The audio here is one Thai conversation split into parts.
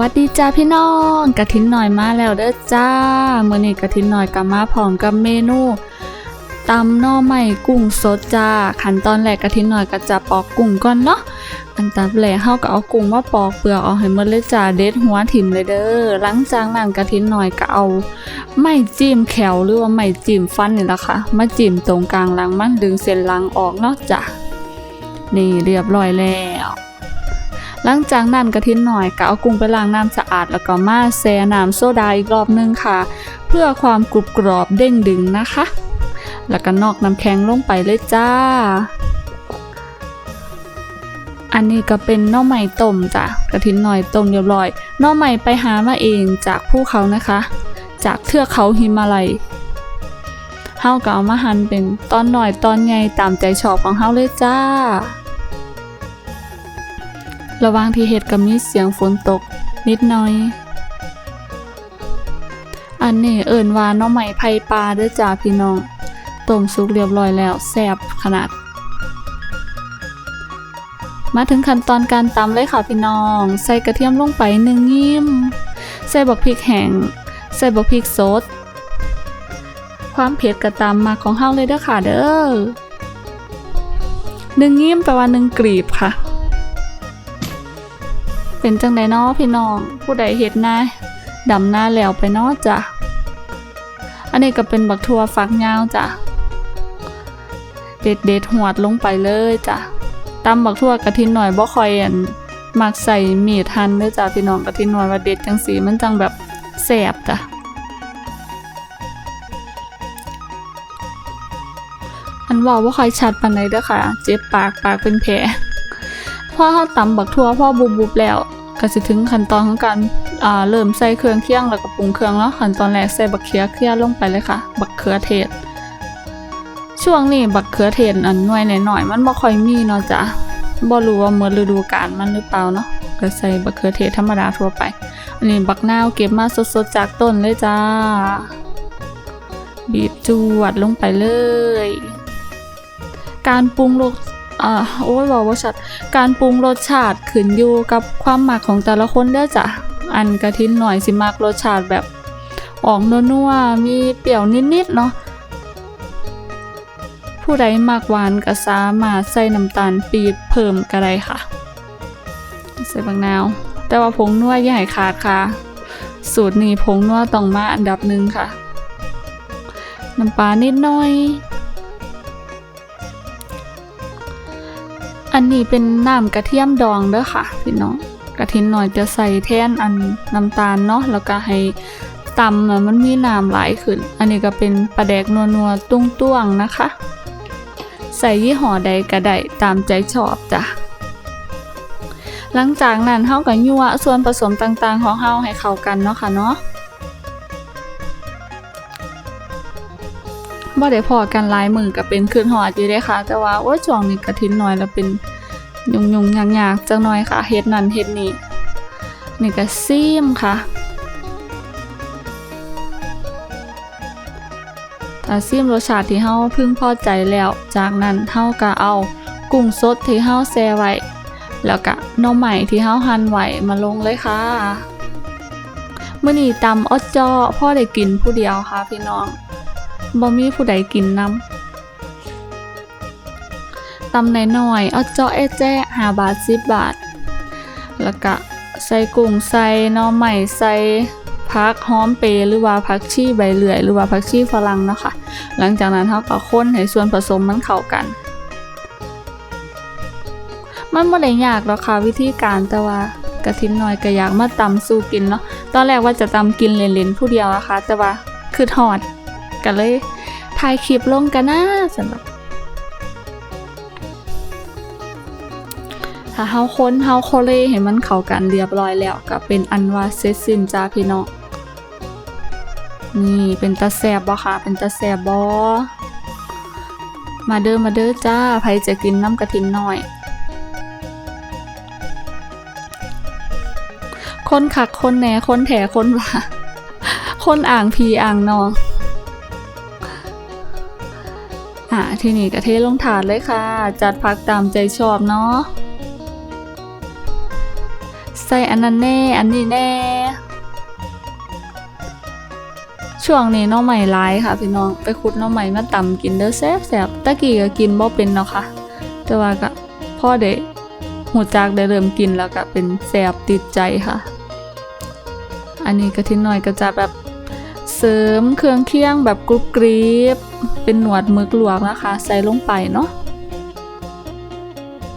วัสดีจ้าพี่น้องกะทินหน่อยมาแล้วเด้อจ้าเมื้อนี้กะทินหน่อยกับมาพร้อมกับเมนูตำหน่อไม้กุ้งสดจ้าขั้นตอนแรกกะทินหน่อยก็จะปอกกุ้งก่อนเนาะอันดับแรกเฮาก็เอากุ้งมาปอกเปลือกออกให้หมดเลยจ้าเด็ดหัวถิ่มเลยเด้อหลังจากนั้นกะทินหน่อยก็เอาไม้จิ้มแขวหรือว่าไม้จิ้มฟันนี่แหละค่ะมาจิ้มตรงกลางหลังมันดึงเส้นหลังออกเนาะจ้ะนี่เรียบร้อยแล้ว หลังจากนั้นกะทิหน่อยก็เอากุ้งไปล้างน้ำสะอาดแล้วก็มาแช่น้ำโซดาอีกรอบนึงค่ะ เพื่อความกรุบกรอบเด้งดึงนะคะ แล้วก็นอกน้ำแข็งลงไปเลยจ้า อันนี้ก็เป็นน่อไม้ต้มจ้ะกะทิหน่อยต้มเรียบร้อยน่อไม้ไปหามาเองจากภูเขานะคะ จากเทือกเขาหิมาลัยเฮาก็เอามาหั่นเป็นตอนหน่อยตอนใหญ่ตามใจชอบของเฮาเลยจ้า ระว่างที่เห็ดก็มีเสียงฝนตก นิดหน่อย อันนี้เอิ่นว่าน้องใหม่ไผ่ปลาเด้อจ้าพี่น้องต้มสุกเรียบร้อยแล้วแซ่บขนาด มาถึงขั้นตอนการตำเลยค่ะพี่น้อง ใส่กระเทียมลงไปหนึ่งยิ้ม ใส่บักพริกแห้งใส่บักพริกสด ความเผ็ดกระตามมาของเฮาเลยเด้อค่ะเด้อหนึ่งยิ้มแปลว่าหนึ่งกรีบค่ะ เป็นจังไดนาะพี่น้อง ผู้ใดเฮ็ดหน้าดำหน้าแล้วไปนาะจ้ะ อันนี้ก็เป็นบักทัวฟักยาวจ้ะ เด็ดเด็ดหวดลงไปเลยจ้ะตำบักทั่วกะทินหน่อยบ่คอยอันมักใส่มีดหั่นเด้อจ้ะพี่น้องกะทินหน่อยว่าเด็ดจังสีมันจังแบบแซ่บจ้ะอันว่าบ่าคอยชัดปานใดเด้อค่ะ เจ็บปากปากเป็นแผลพอเขาตำบักทั่วพ่อบุบบุบแล้ว ก็สิถึงขั้นตอนของการอ่าเริ่มใส่เครื่องเคียงแล้วก็ปรุงเครื่องแล้วขั้นตอนแรกใส่บักเขือเคี่ยลงไปเลยค่ะ บักเขือเทศ ช่วงนี้บักเขือเทศอันหน่วยหน่อยๆมันบ่ค่อยมีเนาะจ้ะบ่รู้ว่าเมื่อฤดูกาลมันหรือเปล่าเนาะก็ใส่บักเขือเทศธรรมดาทั่วไป อันนี้บักนาวเก็บมาสดๆจากต้นเลยจ้า บีบจวดลงไปเลย การปรุงรส อ่าโอ้ยบอกว่าชัดการปรุงรสชาติขึ้นอยู่กับความหมักของแต่ละคนเด้อจ้ะอันกระทินหน่อยสิมักรสชาติแบบออกนัวๆมีเปรี้ยวนิดๆเนาะผู้ใดมักหวานก็สามารถใส่น้ำตาลปี๊บเพิ่มก็ได้ค่ะ ใส่บางนาว แต่ว่าผงนัวอย่าให้ขาดค่ะ สูตรนี้ผงนัวต้องมาอันดับหนึ่งค่ะน้ำปลานิดหน่อย อันนี้เป็นน้ำกระเทียมดองเด้อค่ะ พี่น้องกระเทินหน่อยจะใส่แทนอันน้ำตาลเนาะแล้วก็ให้ตำมันมีน้ำหลายขึ้น อันนี้ก็เป็นปลาแดกนัวๆตุ้งต้วงๆนะคะ ใส่ยี่ห้อใดก็ได้ตามใจชอบจ้ะหลังจากนั้นเฮาก็ยั่วส่วนผสมต่างๆ ของเฮาให้เข้ากันเนาะค่ะเนาะ บ่ได้พอกันหลายมือก็เป็นคืนหอดอยู่เด้ค่ะ แต่ว่าโอ้ยช่วงนี้กระทินน้อยแล้วเป็นยุงยุงยากยากๆจังหน่อยค่ะเฮ็ดนั่นเฮ็ดนี่นี่ก็ซีมค่ะถ้าซีมรสชาติที่เฮาพึงพอใจแล้ว จากนั้นเฮาก็เอากุ้งสดที่เฮาแช่ไว้แล้วก็หน่อไม้ที่เฮาหั่นไว้มาลงเลยค่ะมื้อนี้ตำออดจ้อพ่อได้กินผู้เดียวค่ะพี่น้อง บ่มีผู้ใดกินนำตำน้อยๆเอาเจาะเอแจ้ห้าบาทสิบบาท แล้วก็ใส่กุ้งใส่น่อไม้ใส่ผักหอมเปรย์หรือว่าผักชีใบเหลื่อย หรือว่าผักชีฝรั่งเนาะค่ะ หลังจากนั้นเราก็คนให้ส่วนผสมมันเข้ากัน มันไม่ได้ยากหรอกค่ะวิธีการแต่ว่ากระทินหน่อยก็อยากมาตำสู้กินเนาะตอนแรกว่าจะตำกินเล่นๆผู้เดียวนะคะแต่ว่าคือทอด ก็เลยถ่ายคลิปลงกันนะสำหรับถ้าเฮาค้นเฮาโคเลให้มันเข้ากันเรียบร้อยแล้วก็เป็นอันว่าเสร็จสิ้นจ้าพี่น้องนี่เป็นตาแซบบ่ค่ะ เป็นตาแซบบ่มาเด้อมาเด้อจ้าใครจะกินน้ำกระทินหน่อย คนขักคนแหนคนแถคนว่าคนอ่างพีอ่างนอง อะทีนี้กะเทลงถาดเลยค่ะ จัดผักตามใจชอบเนาะใส่อันนั้นแน่ อันนี้แน่ ช่วงนี้น้องใหม่ร้ายค่ะพี่น้องไปขุดน้องใหม่มาตำกินเด้อแซ่บแซ่บตะกี้ก็กินบ่เป็นเนาะค่ะ แต่ว่าก็พ่อได้หูจักได้เริ่มกินแล้วก็เป็นแซ่บติดใจค่ะ อันนี้กะทิหน่อยก็จะแบบเสริมเครื่องเคียงแบบกรุบกรีบ เป็นหนวดมึกลวกนะคะ ใส่ลงไปเนาะ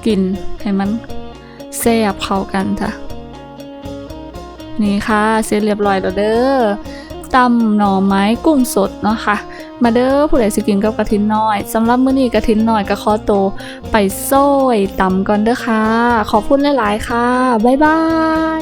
กินให้มันแซ่บเข้ากันค่ะนี่ค่ะเสร็จเรียบร้อยแล้วเด้อตำหน่อไม้กุ้งสดเนาะค่ะ มาเด้อผู้ใดสิกินกับกระทินน้อยสำหรับมื้อนี้กระทินน้อยก็ขอโต ไปโซ่ยตำก่อนเด้อค่ะ ขอบคุณหลาย ๆ ค่ะ บ๊ายบาย